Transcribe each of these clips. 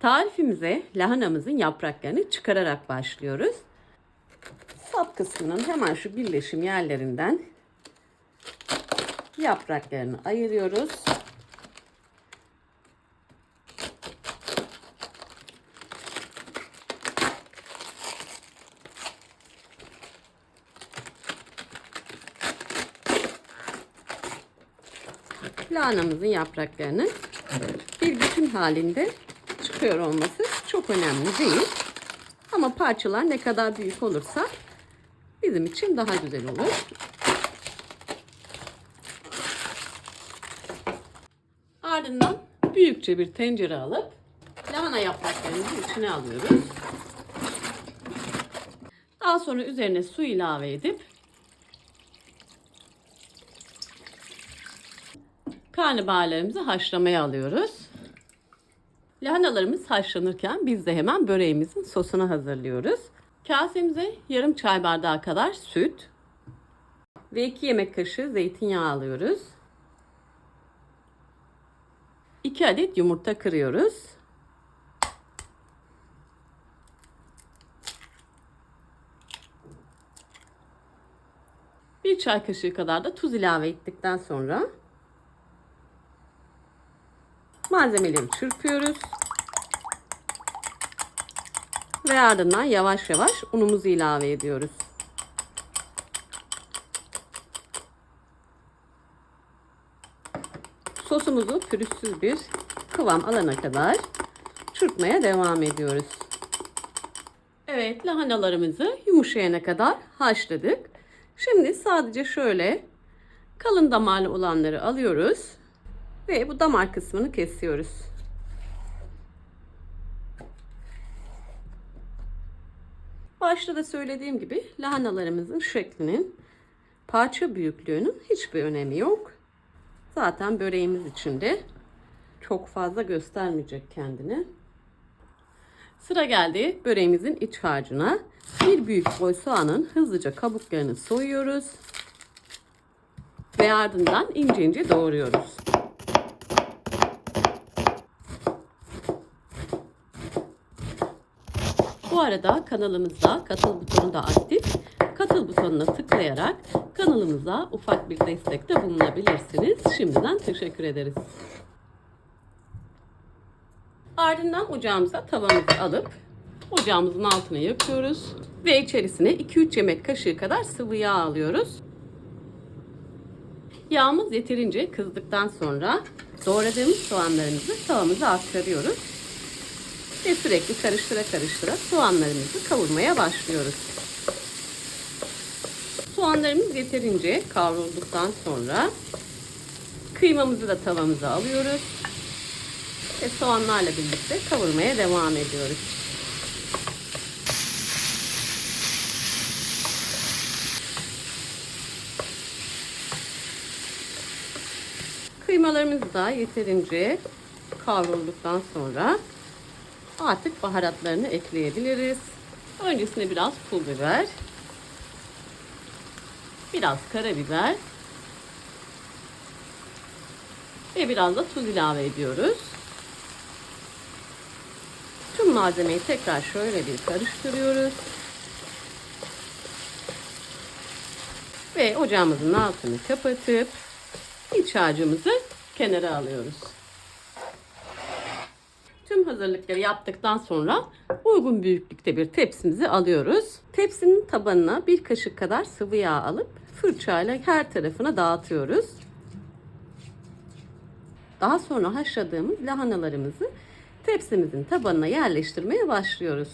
Tarifimize lahanamızın yapraklarını çıkararak başlıyoruz. Sap kısmının hemen şu birleşim yerlerinden yapraklarını ayırıyoruz. Lahanamızın yapraklarının bir bütün halinde çıkıyor olması çok önemli değil. Ama parçalar ne kadar büyük olursa bizim için daha güzel olur. Ardından büyükçe bir tencere alıp lahana yapraklarımızı içine alıyoruz. Daha sonra üzerine su ilave edip karnabaharlarımızı haşlamaya alıyoruz. Lahanalarımız haşlanırken biz de hemen böreğimizin sosunu hazırlıyoruz. Kasemize yarım çay bardağı kadar süt ve 2 yemek kaşığı zeytinyağı alıyoruz. 2 adet yumurta kırıyoruz. Bir çay kaşığı kadar da tuz ilave ettikten sonra malzemeleri çırpıyoruz. Ve ardından yavaş yavaş unumuzu ilave ediyoruz. Sosumuzu pürüzsüz bir kıvam alana kadar çırpmaya devam ediyoruz. Evet lahanalarımızı yumuşayana kadar haşladık. Şimdi sadece şöyle kalın damarlı olanları alıyoruz ve bu damar kısmını kesiyoruz. Başta da söylediğim gibi lahanalarımızın şeklinin parça büyüklüğünün hiçbir önemi yok. Zaten böreğimiz içinde çok fazla göstermeyecek kendini. Sıra geldi böreğimizin iç harcına. Bir büyük boy soğanın hızlıca kabuklarını soyuyoruz. Ve ardından ince ince doğruyoruz. Arada kanalımızda katıl butonu da aktif. Katıl butonuna tıklayarak kanalımıza ufak bir destekte bulunabilirsiniz. Şimdiden teşekkür ederiz. Ardından ocağımıza tavamızı alıp ocağımızın altına yakıyoruz ve içerisine 2-3 yemek kaşığı kadar sıvı yağ alıyoruz. Yağımız yeterince kızdıktan sonra doğradığımız soğanlarımızı tavamıza aktarıyoruz ve sürekli karıştıra karıştıra soğanlarımızı kavurmaya başlıyoruz. Soğanlarımız yeterince kavrulduktan sonra kıymamızı da tavamıza alıyoruz ve soğanlarla birlikte kavurmaya devam ediyoruz. Kıymalarımız da yeterince kavrulduktan sonra artık baharatlarını ekleyebiliriz. Öncesine biraz pul biber, biraz karabiber ve biraz da tuz ilave ediyoruz. Tüm malzemeyi tekrar şöyle bir karıştırıyoruz. Ve ocağımızın altını kapatıp iç harcımızı kenara alıyoruz. Hazırlıkları yaptıktan sonra uygun büyüklükte bir tepsimizi alıyoruz. Tepsinin tabanına bir kaşık kadar sıvı yağ alıp fırçayla her tarafına dağıtıyoruz. Daha sonra haşladığımız lahanalarımızı tepsimizin tabanına yerleştirmeye başlıyoruz.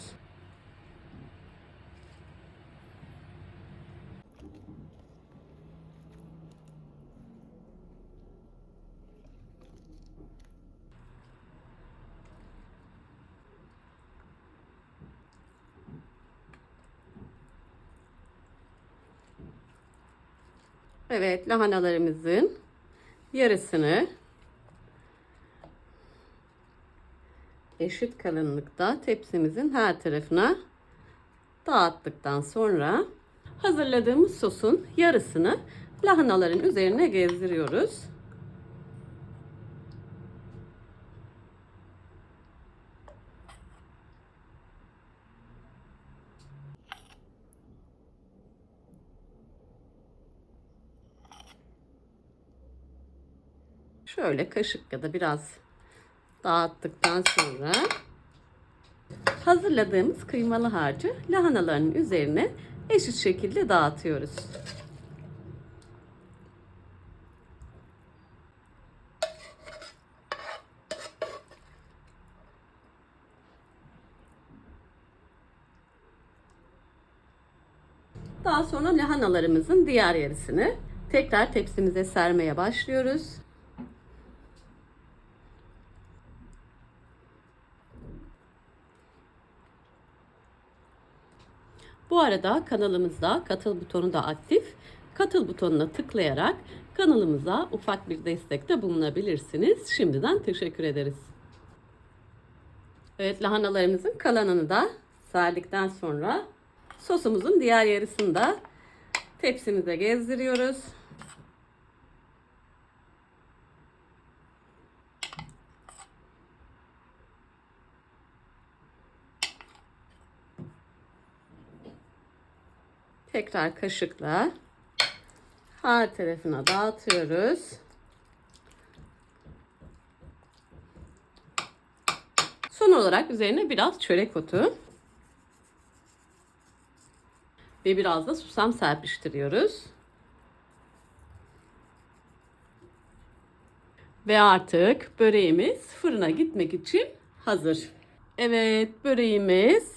Evet, lahanalarımızın yarısını eşit kalınlıkta tepsimizin her tarafına dağıttıktan sonra hazırladığımız sosun yarısını lahanaların üzerine gezdiriyoruz. Şöyle kaşık ya da biraz dağıttıktan sonra hazırladığımız kıymalı harcı lahanaların üzerine eşit şekilde dağıtıyoruz. Daha sonra lahanalarımızın diğer yarısını tekrar tepsimize sermeye başlıyoruz. Bu arada kanalımızda katıl butonu da aktif. Katıl butonuna tıklayarak kanalımıza ufak bir destekte bulunabilirsiniz. Şimdiden teşekkür ederiz. Evet lahanalarımızın kalanını da serdikten sonra sosumuzun diğer yarısını da tepsimize gezdiriyoruz. Tekrar kaşıkla her tarafına dağıtıyoruz. Son olarak üzerine biraz çörek otu ve biraz da susam serpiştiriyoruz. Ve artık böreğimiz fırına gitmek için hazır. Evet, böreğimiz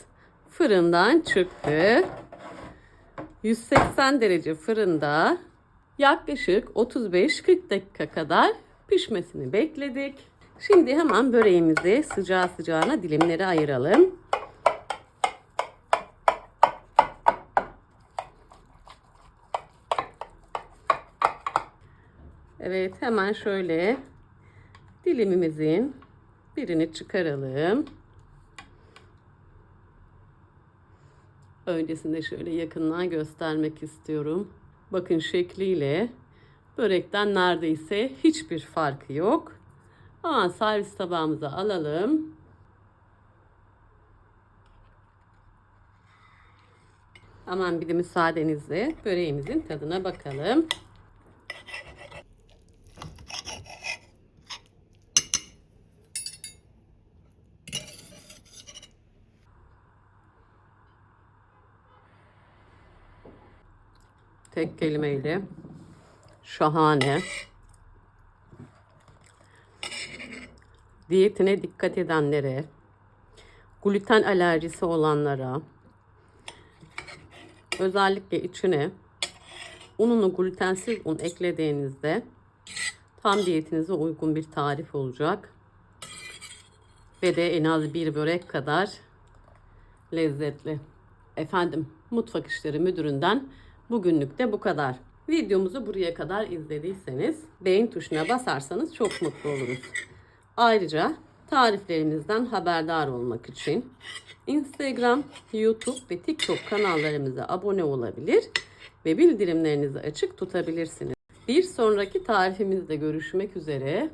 fırından çıktı. 180 derece fırında yaklaşık 35-40 dakika kadar pişmesini bekledik. Şimdi hemen böreğimizi sıcağı sıcağına dilimlere ayıralım. Evet hemen şöyle dilimimizin birini çıkaralım. Öncesinde şöyle yakından göstermek istiyorum. Bakın şekliyle börekten neredeyse hiçbir farkı yok. Ama servis tabağımıza alalım. Hemen bir de müsaadenizle böreğimizin tadına bakalım. Tek kelimeyle şahane. Diyetine dikkat edenlere, gluten alerjisi olanlara, özellikle içine ununu glutensiz un eklediğinizde tam diyetinize uygun bir tarif olacak. Ve de en az bir börek kadar lezzetli. Efendim mutfak işleri müdüründen Bugünlük de bu kadar. Videomuzu buraya kadar izlediyseniz beğen tuşuna basarsanız çok mutlu oluruz. Ayrıca tariflerimizden haberdar olmak için Instagram, YouTube ve TikTok kanallarımıza abone olabilir ve bildirimlerinizi açık tutabilirsiniz. Bir sonraki tarifimizde görüşmek üzere.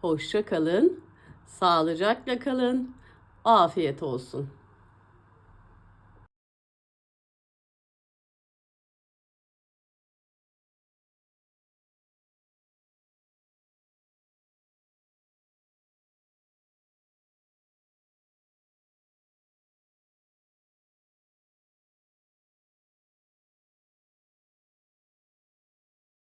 Hoşça kalın, sağlıcakla kalın, afiyet olsun.